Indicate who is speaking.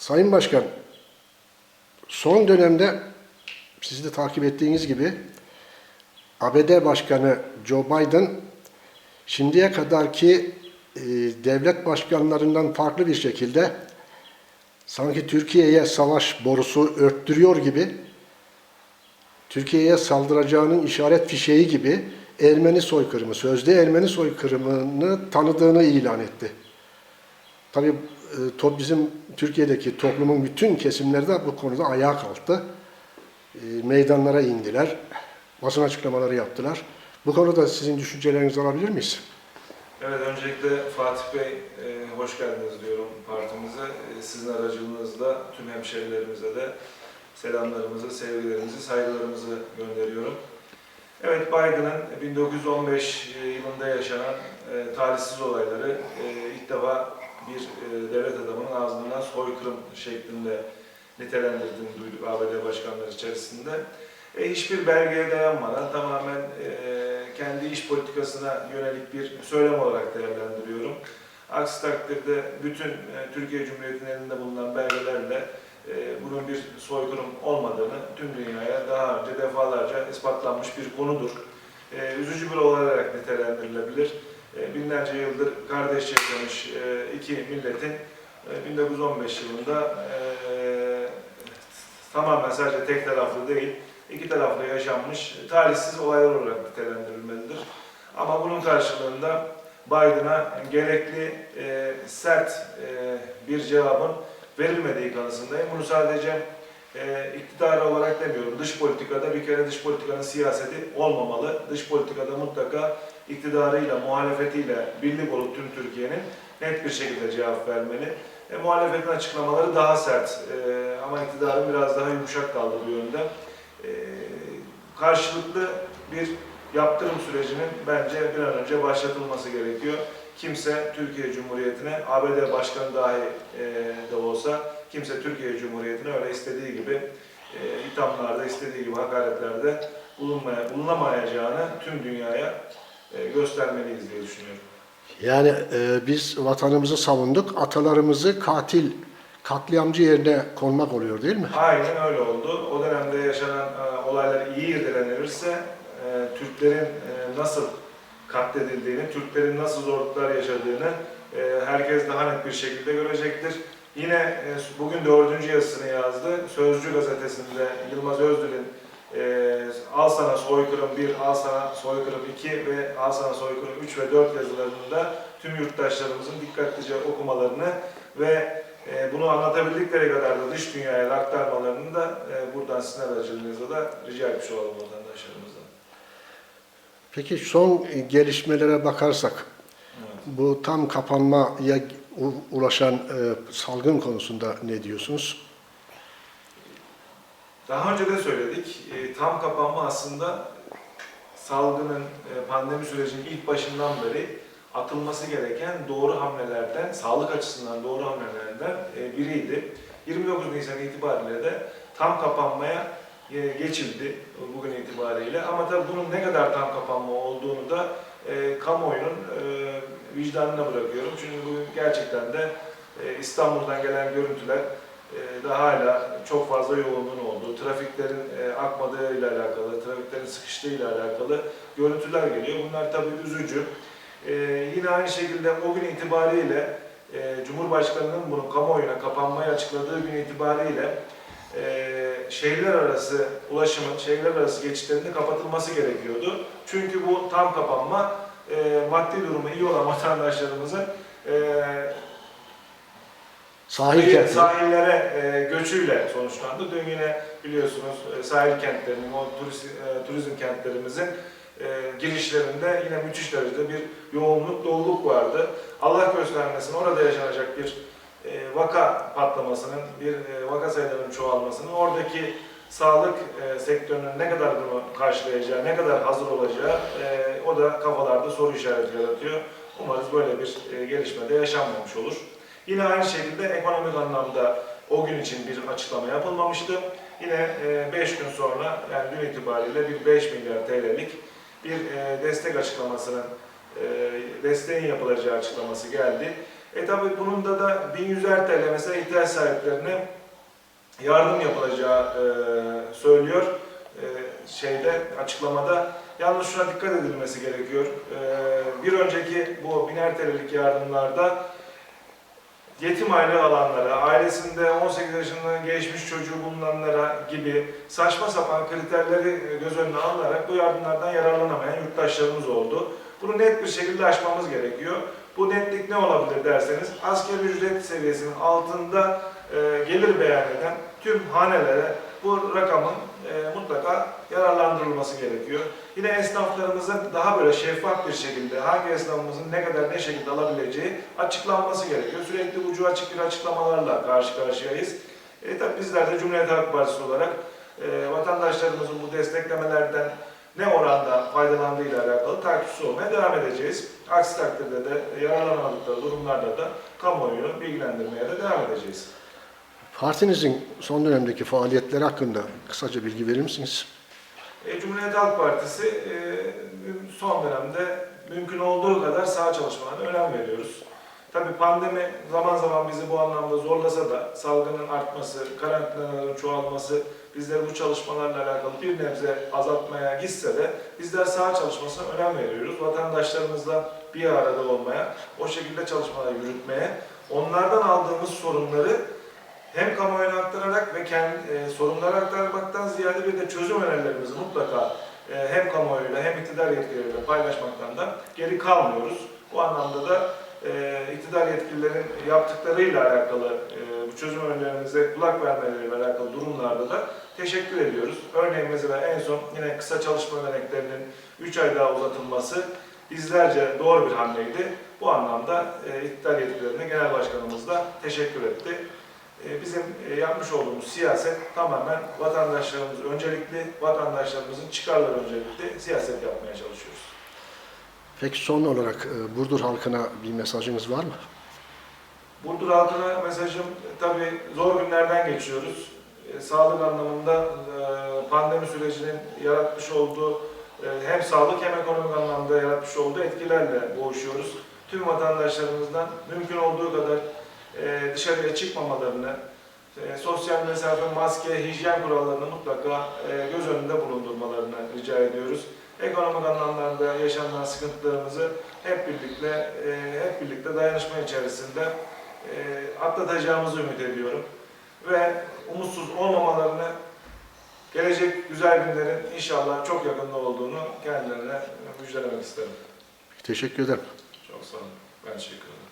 Speaker 1: Sayın Başkan, son dönemde siz de takip ettiğiniz gibi ABD Başkanı Joe Biden şimdiye kadarki e, devlet başkanlarından farklı bir şekilde sanki Türkiye'ye savaş borusu örttürüyor gibi Türkiye'ye saldıracağının işaret fişeği gibi Ermeni soykırımı, sözde Ermeni soykırımını tanıdığını ilan etti. Tabii e, to- bizim Türkiye'deki toplumun bütün kesimleri de bu konuda ayağa kalktı. E, Meydanlara indiler, basın açıklamaları yaptılar. Bu konuda sizin düşüncelerinizi alabilir miyiz?
Speaker 2: Evet, öncelikle Fatih Bey, e, hoş geldiniz diyorum partimize. E, sizin aracılığınızla tüm hemşerilerimize de selamlarımızı, sevgilerimizi, saygılarımızı gönderiyorum. Evet, Biden'ın 1915 yılında yaşanan e, talihsiz olayları e, ilk defa bir e, devlet adamının ağzından soykırım şeklinde nitelendirdiğini duyduk ABD başkanları içerisinde. E, hiçbir belgeye dayanmadan tamamen e, kendi iş politikasına yönelik bir söylem olarak değerlendiriyorum. Aksi takdirde bütün e, Türkiye Cumhuriyeti'nin elinde bulunan belgelerle e, bunun bir soykırım olmadığını tüm dünyaya daha önce defalarca ispatlanmış bir konudur. E, üzücü bir olay olarak nitelendirilebilir. E, binlerce yıldır kardeş yaşamış e, iki milletin e, 1915 yılında e, tamamen sadece tek taraflı değil, iki taraflı yaşanmış talihsiz olaylar olarak nitelendirilmelidir. Ama bunun karşılığında Biden'a gerekli e, sert e, bir cevabın verilmediği kanısındayım. Bunu sadece e, iktidar olarak demiyorum. Dış politikada bir kere dış politikanın siyaseti olmamalı. Dış politikada mutlaka iktidarıyla, muhalefetiyle birlik olup tüm Türkiye'nin net bir şekilde cevap vermeli. E, muhalefetin açıklamaları daha sert e, ama iktidarın biraz daha yumuşak kaldığı bu yönde. E, karşılıklı bir yaptırım sürecinin bence bir an önce başlatılması gerekiyor. Kimse Türkiye Cumhuriyeti'ne, ABD Başkanı dahi e, de olsa, kimse Türkiye Cumhuriyeti'ne öyle istediği gibi e, ithamlarda, istediği gibi hakaretlerde bulunmaya, bulunamayacağını tüm dünyaya göstermeliyiz diye düşünüyorum.
Speaker 1: Yani e, biz vatanımızı savunduk, atalarımızı katil, katliamcı yerine konmak oluyor değil mi?
Speaker 2: Aynen öyle oldu. O dönemde yaşanan e, olaylar iyi irdelenirse e, Türklerin e, nasıl katledildiğini, Türklerin nasıl zorluklar yaşadığını e, herkes daha net bir şekilde görecektir. Yine e, bugün dördüncü yazısını yazdı. Sözcü gazetesinde Yılmaz Özdil'in e, Al sana soykırım 1, Al sana soykırım 2 ve Al sana soykırım 3 ve 4 yazılarında tüm yurttaşlarımızın dikkatlice okumalarını ve e, bunu anlatabildikleri kadar da dış dünyaya aktarmalarını da e, buradan sizin aracılığınızla da rica etmiş olalım vatandaşlarımızdan.
Speaker 1: Peki son gelişmelere bakarsak,
Speaker 2: Evet.
Speaker 1: bu tam kapanmaya ulaşan e, salgın konusunda ne diyorsunuz?
Speaker 2: Daha önce de söyledik, e, tam kapanma aslında salgının, e, pandemi sürecinin ilk başından beri atılması gereken doğru hamlelerden, sağlık açısından doğru hamlelerden e, biriydi. 29 Nisan itibariyle de tam kapanmaya e, geçildi bugün itibariyle. Ama tabii bunun ne kadar tam kapanma olduğunu da e, kamuoyunun e, vicdanına bırakıyorum. Çünkü bu gerçekten de e, İstanbul'dan gelen görüntüler e, daha hala çok fazla yoğunluğun olduğu, trafiklerin e, akmadığı ile alakalı, trafiklerin sıkıştığı ile alakalı görüntüler geliyor. Bunlar tabii üzücü. E, yine aynı şekilde o gün itibariyle e, Cumhurbaşkanı'nın bunu kamuoyuna kapanmayı açıkladığı gün itibariyle e, şehirler arası ulaşımın, şehirler arası geçitlerinin kapatılması gerekiyordu. Çünkü bu tam kapanma maddi durumu iyi olan vatandaşlarımızın
Speaker 1: Sahil kentleri.
Speaker 2: sahillere e, göçüyle sonuçlandı. Dün yine biliyorsunuz e, sahil kentlerinin, o turist, e, turizm kentlerimizin e, girişlerinde yine müthiş derecede bir yoğunluk, doluluk vardı. Allah göstermesin orada yaşanacak bir e, vaka patlamasının, bir e, vaka sayılarının çoğalmasının, oradaki sağlık e, sektörünün ne kadar bunu karşılayacağı, ne kadar hazır olacağı e, o da kafalarda soru işareti yaratıyor. Umarız böyle bir e, gelişme de yaşanmamış olur. Yine aynı şekilde ekonomik anlamda o gün için bir açıklama yapılmamıştı. Yine 5 gün sonra yani dün itibariyle bir 5 milyar TL'lik bir e, destek açıklamasının, e, desteğin yapılacağı açıklaması geldi. E tabi bunun da da 1100'er TL mesela ihtiyaç sahiplerine yardım yapılacağı e, söylüyor e, şeyde açıklamada. Yalnız şuna dikkat edilmesi gerekiyor. E, bir önceki bu 1000'er TL'lik yardımlarda yetim aile alanlara, ailesinde 18 yaşından geçmiş çocuğu bulunanlara gibi saçma sapan kriterleri göz önüne alınarak bu yardımlardan yararlanamayan yurttaşlarımız oldu. Bunu net bir şekilde aşmamız gerekiyor. Bu netlik ne olabilir derseniz, asgari ücret seviyesinin altında e, gelir beyan eden tüm hanelere bu rakamın e, mutlaka yararlandırılması gerekiyor. Yine esnaflarımızın daha böyle şeffaf bir şekilde hangi esnafımızın ne kadar ne şekilde alabileceği açıklanması gerekiyor. Sürekli ucu açık bir açıklamalarla karşı karşıyayız. E, tabii bizler de Cumhuriyet Halk Partisi olarak e, vatandaşlarımızın bu desteklemelerden ne oranda faydalandığıyla alakalı takipçisi olmaya devam edeceğiz. Aksi takdirde de yararlanamadıkları durumlarda da kamuoyunu bilgilendirmeye de devam edeceğiz.
Speaker 1: Partinizin son dönemdeki faaliyetleri hakkında kısaca bilgi verir misiniz?
Speaker 2: E, Cumhuriyet Halk Partisi e, son dönemde mümkün olduğu kadar sağ çalışmalarına önem veriyoruz. Tabii pandemi zaman zaman bizi bu anlamda zorlasa da salgının artması, karantinaların çoğalması bizleri bu çalışmalarla alakalı bir nebze azaltmaya gitse de bizler sağ çalışmasına önem veriyoruz. Vatandaşlarımızla bir arada olmaya, o şekilde çalışmalar yürütmeye, onlardan aldığımız sorunları hem kamuoyuna aktararak ve kendi e, sorunları aktarmaktan ziyade bir de çözüm önerilerimizi mutlaka e, hem kamuoyuyla hem iktidar yetkilileriyle paylaşmaktan da geri kalmıyoruz. Bu anlamda da e, iktidar yetkililerin yaptıklarıyla alakalı, e, bu çözüm önerilerimize kulak vermeleriyle alakalı durumlarda da teşekkür ediyoruz. Örneğin mesela en son yine kısa çalışma örneklerinin 3 ay daha uzatılması bizlerce doğru bir hamleydi. Bu anlamda e, iktidar yetkililerine genel başkanımız da teşekkür etti. E, bizim e, yapmış olduğumuz siyaset tamamen vatandaşlarımız öncelikli, vatandaşlarımızın çıkarları öncelikli siyaset yapmaya çalışıyoruz.
Speaker 1: Peki son olarak e, Burdur halkına bir mesajınız var mı?
Speaker 2: Burdur halkına mesajım tabii zor günlerden geçiyoruz. E, sağlık anlamında pandemi sürecinin yaratmış olduğu hem sağlık hem ekonomik anlamda yaratmış olduğu etkilerle boğuşuyoruz. Tüm vatandaşlarımızdan mümkün olduğu kadar dışarıya çıkmamalarını, e, sosyal mesafe, maske, hijyen kurallarını mutlaka e, göz önünde bulundurmalarını rica ediyoruz. Ekonomik anlamlarda yaşanan sıkıntılarımızı hep birlikte e, hep birlikte dayanışma içerisinde e, atlatacağımızı ümit ediyorum. Ve umutsuz olmamalarını, gelecek güzel günlerin inşallah çok yakında olduğunu kendilerine müjdelemek isterim.
Speaker 1: Teşekkür ederim.
Speaker 2: Çok sağ olun. Ben teşekkür ederim.